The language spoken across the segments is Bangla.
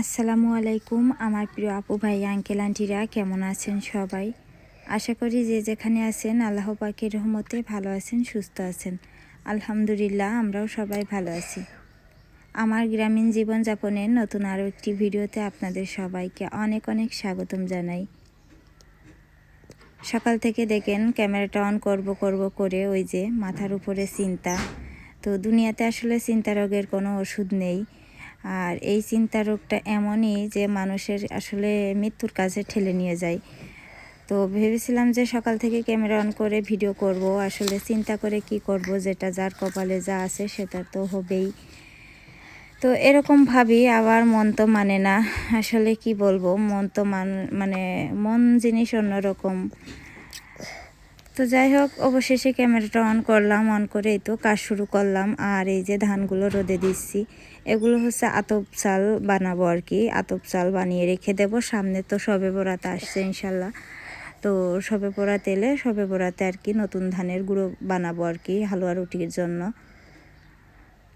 আসসালামু আলাইকুম, আমার প্রিয় আপু ভাই আঙ্কেল আন্টিরা কেমন আছেন সবাই? আশা করি যে যেখানে আছেন, আল্লাহ পাকের রহমতে ভালো আছেন, সুস্থ আছেন। আলহামদুলিল্লাহ, আমরাও সবাই ভালো আছি। আমার গ্রামীণ জীবনযাপনের নতুন আরও একটি ভিডিওতে আপনাদের সবাইকে অনেক অনেক স্বাগতম জানাই। সকাল থেকে দেখেন, ক্যামেরাটা অন করব করব করে ওই যে মাথার উপরে চিন্তা। তো দুনিয়াতে আসলে চিন্তা রোগের কোনো ওষুধ নেই। আর এই চিন্তা রোগটা এমনই যে মানুষের আসলে মৃত্যুর কাছে ঠেলে নিয়ে যায়। তো ভেবেছিলাম যে সকাল থেকে ক্যামেরা অন করে ভিডিও করব, আসলে চিন্তা করে কি করব, যেটা যার কপালে যা আছে সেটা তো হবেই। তো এরকম ভাবি, আবার মন তো মানে না। আসলে কি বলব, মন তো মান মানে মন জিনিস অন্যরকম। তো যাই হোক, অবশেষে ক্যামেরাটা অন করলাম অন করেই তো কাজ শুরু করলাম। আর এই যে ধানগুলো রোদে দিচ্ছি, এগুলো হচ্ছে আতপ চাল বানাবো আর কি। আতপ চাল বানিয়ে রেখে দেবো। সামনে তো সবে বরাতে আসছে ইনশাল্লাহ। তো সবে পোড়া তেলে সবে পোড়াতে আর কি নতুন ধানের গুঁড়ো বানাবো আর কি হালুয়া রুটির জন্য।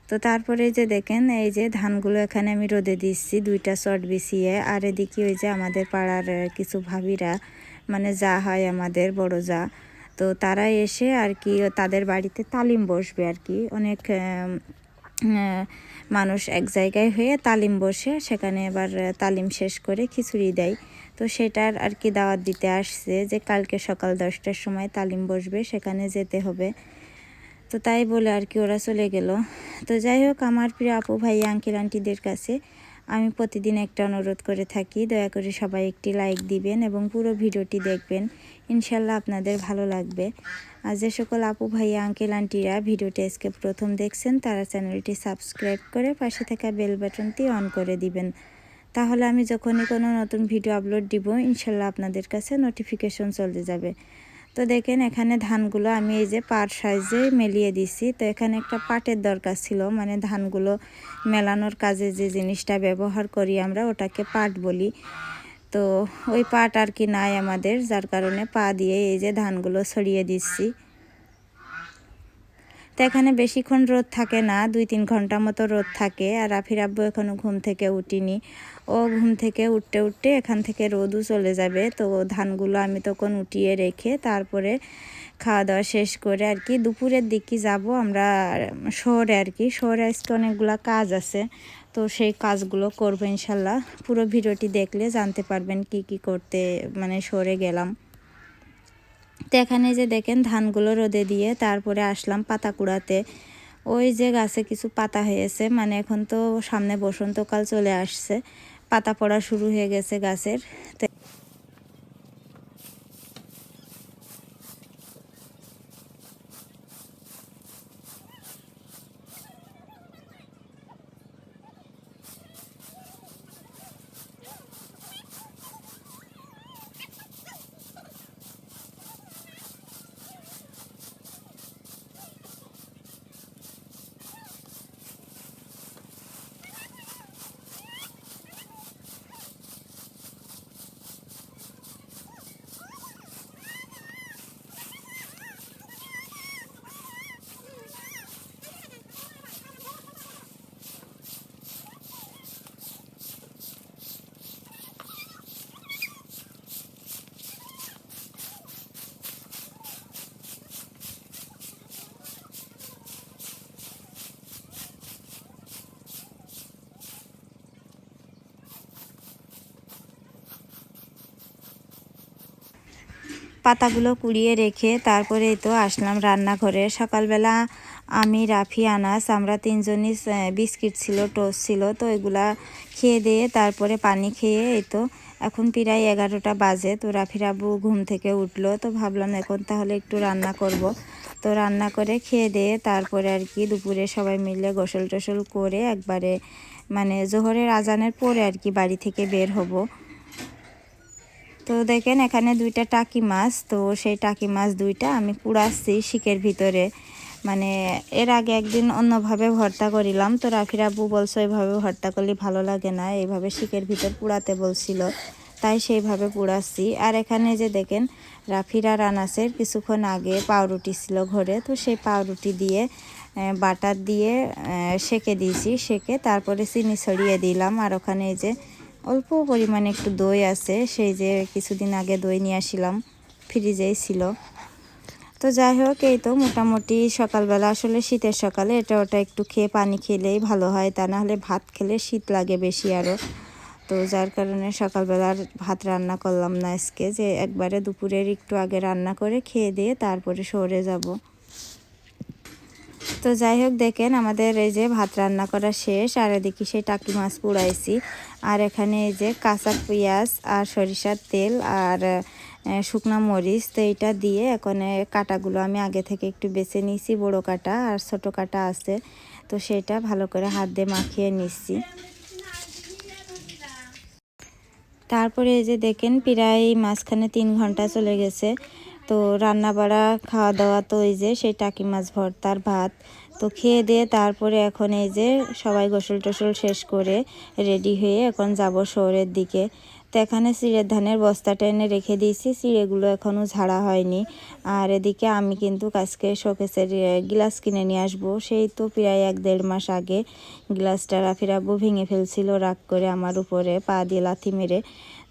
তো তারপরে যে দেখেন, এই যে ধানগুলো এখানে আমি রোদে দিচ্ছি দুইটা চট বিছিয়ে। আর এদিকে ওই যে আমাদের পাড়ার কিছু ভাবিরা মানে যা হয় আমাদের বড় যা তো তারা এসে আর কি তাদের বাড়িতে তালিম বসবে আর কি। অনেক মানুষ এক জায়গায় হয়ে তালিম বসে সেখানে এবার তালিম শেষ করে খিচুড়ি দেয়। তো সেটার আর কি দাওয়াত দিতে আসছে যে কালকে সকাল দশটার সময় তালিম বসবে, সেখানে যেতে হবে। তো তাই বলে আর কি ওরা চলে গেল। তো যাই হোক, আমার প্রিয় আপু ভাই আঙ্কেল আন্টিদের কাছে আমি প্রতিদিন একটা অনুরোধ করে থাকি। দয়া করে সবাই একটি লাইক দিবেন এবং পুরো ভিডিওটি দেখবেন। ইনশাল্লাহ আপনাদের ভালো লাগবে। আর যে সকল আপু ভাই আঙ্কেল আন্টিরা ভিডিওটি আজকে প্রথম দেখছেন, তারা চ্যানেলটি সাবস্ক্রাইব করে পাশে থাকা বেল বাটনটি অন করে দিবেন। তাহলে আমি যখনই কোনো নতুন ভিডিও আপলোড দিব, ইনশাল্লাহ আপনাদের কাছে নোটিফিকেশন চলে যাবে। তো দেখেন এখানে ধানগুলো আমি এই যে পাট সাইজে মেলিয়ে দিছি। তো এখানে একটা পাটের দরকার ছিল মানে ধানগুলো মেলানোর কাজে যে জিনিসটা ব্যবহার করি আমরা ওটাকে পাট বলি। তো ওই পাট আর কি নাই আমাদের, যার কারণে পা দিয়ে এই যে ধানগুলো ছড়িয়ে দিচ্ছি। তো এখানে বেশিক্ষণ রোদ থাকে না, দুই তিন ঘণ্টা মতো রোদ থাকে। আর রাফির আব্বু এখনও ঘুম থেকে উঠিনি। ও ঘুম থেকে উঠতে উঠতে এখান থেকে রোদও চলে যাবে। তো ধানগুলো আমি তখন উঠিয়ে রেখে তারপরে খাওয়া দাওয়া শেষ করে আর কি দুপুরের দিকে যাব আমরা শহরে আর কি। শহরে আজকে অনেকগুলো কাজ আছে। তো সেই কাজগুলো করব ইনশাল্লাহ। পুরো ভিডিওটি দেখলে জানতে পারবেন কি কি করতে মানে শহরে গেলাম। তো এখানে যে দেখেন ধানগুলো রোদে দিয়ে তারপরে আসলাম পাতা কুড়াতে ওই যে গাছে কিছু পাতা হয়েছে মানে এখন তো সামনে বসন্তকাল চলে আসছে। পাতা পড়া শুরু হয়ে গেছে গাছের। পাতাগুলো কুড়িয়ে রেখে তারপরে তো আসলাম রান্নাঘরে। সকালবেলা আমি, রাফি, আনাস, আমরা তিনজনই বিস্কিট ছিল, টোস্ট ছিল, তো এগুলা খেয়ে দিয়ে তারপরে পানি খেয়ে এই তো এখন প্রায় এগারোটা বাজে, তো রাফির আবু ঘুম থেকে উঠল, তো ভাবলাম এখন তাহলে একটু রান্না করব। তো রান্না করে খেয়ে দিয়ে তারপরে আর কি দুপুরে সবাই মিলে গোসল টোসল করে একবারে মানে জোহরের আজানের পরে আর কি বাড়ি থেকে বের হব। তো দেখেন এখানে দুইটা টাকি মাছ, তো সেই টাকি মাছ দুইটা আমি কুড়াচ্ছি শিকের ভিতরে। মানে এর আগে একদিন অন্যভাবে ভর্তা করিলাম, তো রাফির আব্বু বলছো, এইভাবে ভর্তা করলে ভালো লাগে না, এইভাবে শিকের ভিতর পুড়াতে বলছিল, তাই সেইভাবে পুড়াচ্ছি। আর এখানে যে দেখেন রাফিরা রানাসের কিছুক্ষণ আগে পাউরুটি ছিল ঘরে, তো সেই পাউরুটি দিয়ে বাটার দিয়ে সেকে দিয়েছি, সেকে তারপরে চিনি ছড়িয়ে দিলাম। আর ওখানে যে অল্প পরিমাণে একটু দই আছে, সেই যে কিছুদিন আগে দই নিয়ে আসছিলাম ফ্রিজেই ছিল। তো যাই হোক, এই তো মোটামুটি সকালবেলা, আসলে শীতের সকালে এটা ওটা একটু খেয়ে পানি খেলেই ভালো হয়, তা না হলে ভাত খেলে শীত লাগে বেশি আরও তো যার কারণে সকালবেলার ভাত রান্না করলাম না আজকে, যে একবারে দুপুরের একটু আগে রান্না করে খেয়ে দিয়ে তারপরে সরে যাব। তো যাই হোক, দেখেন আমাদের এই যে ভাত রান্না করা শেষ, আর এদিকে সেই টাকি মাছ পুড়াইছি। আর এখানে এই যে কাঁচা পেঁয়াজ আর সরিষার তেল আর শুকনা মরিচ, তো এটা দিয়ে এখন কাটাগুলো আমি আগে থেকে একটু বেছে নিয়েছি, বড় কাটা আর ছোট কাটা আছে। তো সেটা ভালো করে হাত দিয়ে মাখিয়ে নিচ্ছি। তারপরে এই যে দেখেন, প্রায় মাঝখানে তিন ঘণ্টা চলে গেছে। তো রান্না বাড়া খাওয়া দাওয়া তো এই যে সেই টাকি মাছ ভর্তার ভাত। তো খেয়ে দিয়ে তারপরে এখন এই যে সবাই গোসল টোসল শেষ করে রেডি হয়ে এখন যাব শহরের দিকে। তো এখানে চিড়ের ধানের বস্তাটা এনে রেখে দিয়েছি চিড়েগুলো এখনও ঝাড়া হয়নি। আর এদিকে আমি কিন্তু আজকে শোকেসের গ্লাস কিনে নিয়ে আসব। সেই তো প্রায় এক দেড় মাস আগে গ্লাসটা রাফিরাব্বু ভেঙে ফেলছিল রাগ করে আমার উপরে পা দিয়ে লাথি মেরে।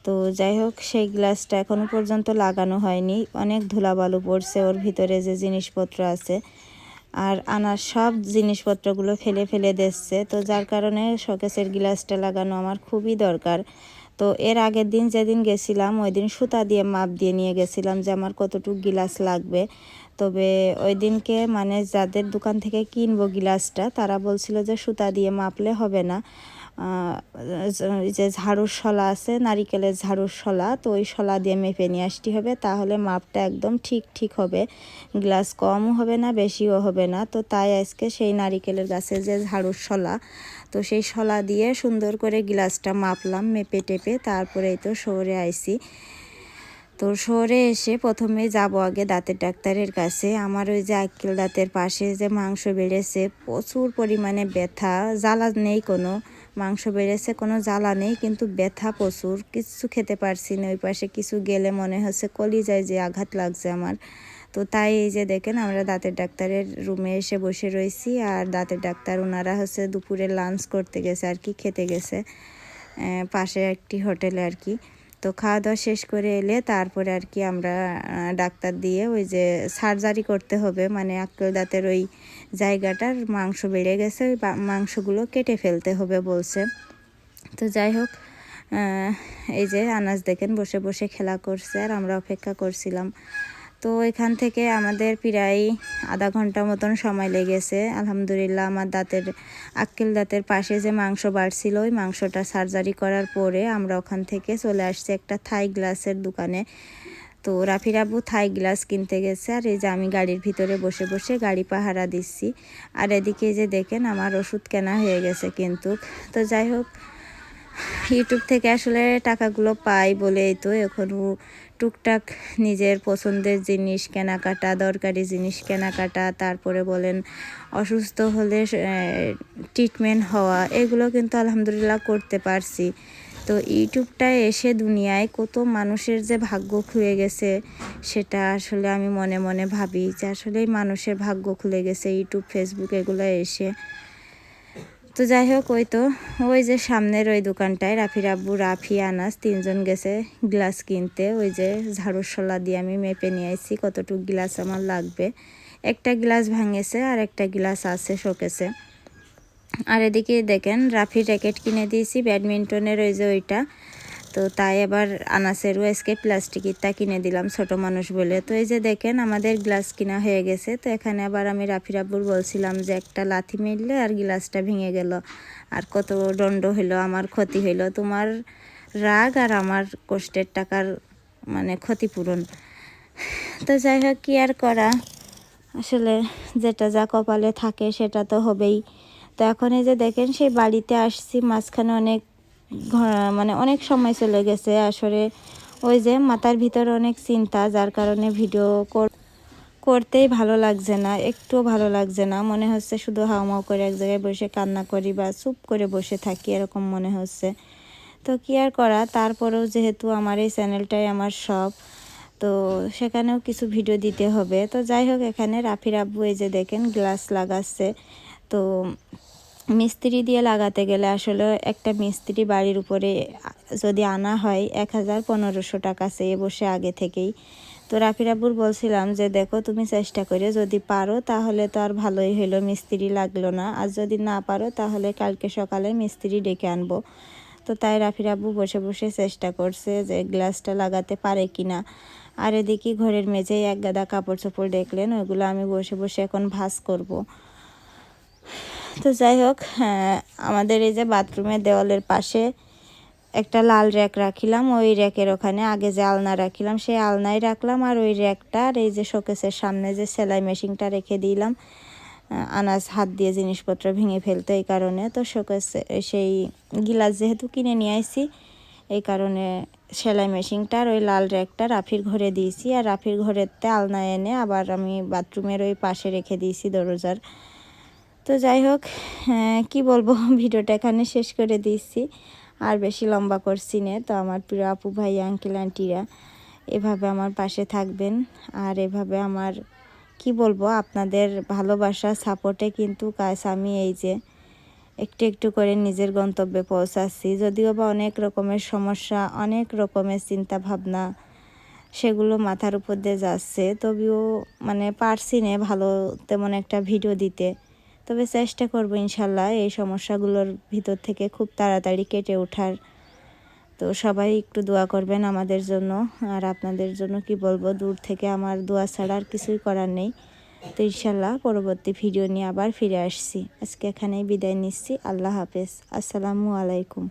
তো যাই হোক, সেই গ্লাসটা এখনও পর্যন্ত লাগানো হয়নি। অনেক ধুলাবালু পড়ছে ওর ভিতরে যে জিনিসপত্র আছে। আর আনার সব জিনিসপত্রগুলো ফেলে ফেলে দিচ্ছে। তো যার কারণে শোকেসের গ্লাসটা লাগানো আমার খুবই দরকার। তো এর আগের দিন যেদিন গেছিলাম, ওই দিন সুতা দিয়ে মাপ দিয়ে নিয়ে গেছিলাম যে আমার কতটুকু গিলাস লাগবে। তবে ওই দিনকে মানে যাদের দোকান থেকে কিনবো গিলাসটা, তারা বলছিল যে সুতা দিয়ে মাপলে হবে না। যে ঝাড়ুর শলা আছে, নারিকেলের ঝাড়ুর শলা, তো ওই শলা দিয়ে মেপে নিয়ে আসতে হবে, তাহলে মাপটা একদম ঠিক ঠিক হবে। গ্লাস কমও হবে না, বেশিও হবে না। তো তাই আজকে সেই নারিকেলের গাছের যে ঝাড়ুর শলা, তো সেই শলা দিয়ে সুন্দর করে গ্লাসটা মাপলাম, মেপে টেপে, তারপরে এই তো শহরে আইছি তো শহরে এসে প্রথমে যাব আগে দাঁতের ডাক্তারের কাছে। আমার ওই যে আক্কেল দাঁতের পাশে যে মাংস বেড়েছে, প্রচুর পরিমাণে ব্যথা, জ্বালা নেই কোনো। মাংস বেড়েছে, কোনো জ্বালা নেই, কিন্তু ব্যথা প্রচুর। কিছু খেতে পারছি না, ওই পাশে কিছু গেলে মনে হচ্ছে কলি যায় যে আঘাত লাগছে আমার। তো তাই এই যে দেখেন, আমরা দাঁতের ডাক্তারের রুমে এসে বসে রয়েছি, আর দাঁতের ডাক্তার ওনারা হচ্ছে দুপুরে লাঞ্চ করতে গেছে আর কি, খেতে গেছে পাশে একটি হোটেলে আর কি। তো খাওয়া দাওয়া শেষ করে এলে তারপরে আর কি আমরা ডাক্তার দিয়ে ওই যে সার্জারি করতে হবে। মানে আক্কেল দাঁতের ওই জায়গাটার মাংস বেড়ে গেছে, ওই মাংসগুলো কেটে ফেলতে হবে বলছে। তো যাই হোক এই যে আনাজ দেখেন, বসে বসে খেলা করছে আর আমরা অপেক্ষা করছিলাম। তো এখান থেকে আমাদের প্রায় আধা ঘণ্টা মতন সময় লেগেছে। আলহামদুলিল্লাহ আমার দাঁতের, আক্কেল দাঁতের পাশে যে মাংস বাড়ছিল, ওই মাংসটা সার্জারি করার পরে আমরা ওখান থেকে চলে আসছি একটা থাই গ্লাসের দোকানে। তো রাফির আব্বু থাই গ্লাস কিনতে গেছে, আর এই যে আমি গাড়ির ভিতরে বসে বসে গাড়ি পাহারা দিচ্ছি। আর এদিকে যে দেখেন আমার ওষুধ কেনা হয়ে গেছে কিন্তু। তো যাই হোক, ইউটিউব থেকে আসলে টাকাগুলো পাই বলেই তো এখনও টুকটাক নিজের পছন্দের জিনিস কেনাকাটা, দরকারি জিনিস কেনাকাটা, তারপরে বলেন অসুস্থ হলে ট্রিটমেন্ট হওয়া, এগুলো কিন্তু আলহামদুলিল্লাহ করতে পারছি। তো ইউটিউবটায় এসে দুনিয়ায় কত মানুষের যে ভাগ্য খুলে গেছে, সেটা আসলে আমি মনে মনে ভাবি যে আসলেই মানুষের ভাগ্য খুলে গেছে, ইউটিউব ফেসবুক এগুলো এসে তো যাই হোক ওই তো, ওই যে সামনের ওই দোকানটায় রাফি রাব্বু, রাফি, আনাস তিনজন গেছে গ্লাস কিনতে। ওই যে ঝাড়ুর শলা দিয়ে আমি মেপে নিয়ে আসছি কতটুকু গ্লাস আমার লাগবে। একটা গ্লাস ভাঙেছে আর একটা গ্লাস আছে শোকেছে আর এদিকে দেখেন রাফি র্যাকেট কিনে দিয়েছি, ব্যাডমিন্টনের ওই যে ওইটা। তো তাই আবার আনাসেরও আজকে প্লাস্টিকেরটা কিনে দিলাম ছোট মানুষ বলে। তো এই যে দেখেন, আমাদের গ্লাস কিনা হয়ে গেছে। তো এখানে আবার আমি রাফির আব্বুর বলছিলাম যে, একটা লাথি মিললে আর গ্লাসটা ভেঙে গেল। আর কত দণ্ড হইল, আমার ক্ষতি হইল। তোমার রাগ আর আমার কষ্টের টাকার মানে ক্ষতিপূরণ। তো যাই হোক, কি আর করা? আসলে যেটা যা কপালে থাকে সেটা তো হবেই। তো এখন এই যে দেখেন, সেই বাড়িতে আসছি, মাঝখানে অনেক মানে অনেক সময় চলে গেছে। আসলে ওই যে মাথার ভিতরে অনেক চিন্তা, যার কারণে ভিডিও কর- করতেই ভালো লাগছে না, একটুও ভালো লাগছে না। মনে হচ্ছে শুধু হাওমাও করে এক জায়গায় বসে কান্না করি বা চুপ করে বসে থাকি, এরকম মনে হচ্ছে। তো কি আর করা? তারপরেও যেহেতু আমার এই চ্যানেলটাই আমার সব, তো সেখানেও কিছু ভিডিও দিতে হবে। তো যাই হোক, এখানে রাফির আব্বু এই যে দেখেন, গ্লাস লাগাচ্ছে। তো মিস্ত্রি দিয়ে লাগাতে গেলে আসলে একটা মিস্ত্রি বাড়ির উপরে যদি আনা হয় এক হাজার পনেরোশো টাকা চেয়ে বসে আগে থেকেই। তো রাফির আব্বুর বলছিলাম যে, দেখো, তুমি চেষ্টা করে যদি পারো তাহলে তো আর ভালোই হলো মিস্ত্রি লাগল না। আর যদি না পারো তাহলে কালকে সকালে মিস্ত্রি ডেকে আনব। তো তাই রাফির আব্বু বসে বসে চেষ্টা করছে যে, গ্লাসটা লাগাতে পারে কি না? আর এদিকে ঘরের মেঝেই এক গাদা কাপড় চোপড় দেখলেন, ওইগুলো আমি বসে বসে এখন ভাস করব। তো যাই হোক হ্যাঁ, আমাদের এই যে বাথরুমের দেওয়ালের পাশে একটা লাল র্যাক রাখিলাম। ওই র্যাকের ওখানে আগে যে আলনা রাখিলাম সেই আলনায় রাখলাম আর ওই র্যাকটা আর এই যে শোকেসের সামনে যে সেলাই মেশিনটা রেখে দিলাম। আনাজ হাত দিয়ে জিনিসপত্র ভেঙে ফেলতো এই কারণে। তো শোকেস সেই গিলাস যেহেতু কিনে নিয়ে আসি এই কারণে সেলাই মেশিনটা আর ওই লাল র্যাকটা রাফির ঘরে দিয়েছি। আর রাফির ঘরেতে আলনা এনে আবার আমি বাথরুমের ওই পাশে রেখে দিয়েছি দরজার। তো যাই হোক কি বলব, ভিডিওটা এখানে শেষ করে দিয়েছি। আর বেশি লম্বা করছি না, তো আমার প্রিয় আপু ভাই আঙ্কেল আন্টিরা এভাবে আমার পাশে থাকবেন। আর এভাবে আমার, কি বলব, আপনাদের ভালোবাসা সাপোর্টে কিন্তু কাজ আমি এই যে একটু একটু করে নিজের গন্তব্যে পৌঁছাচ্ছি। যদিও বা অনেক রকমের সমস্যা, অনেক রকমের চিন্তা ভাবনা সেগুলো মাথার উপর দিয়ে যাচ্ছে। তবুও মানে পারছি না ভালো তেমন একটা ভিডিও দিতে। তবে চেষ্টা করব ইনশাল্লাহ এই সমস্যাগুলোর ভিতর থেকে খুব তাড়াতাড়ি কেটে ওঠার। তো সবাই একটু দোয়া করবেন আমাদের জন্য। আর আপনাদের জন্য কি বলব, দূর থেকে আমার দোয়া ছাড়া আর কিছুই করার নেই। তো ইনশাল্লাহ পরবর্তী ভিডিও নিয়ে আবার ফিরে আসছি। আজকে এখানেই বিদায় নিচ্ছি। আল্লাহ হাফেজ। আসসালামু আলাইকুম।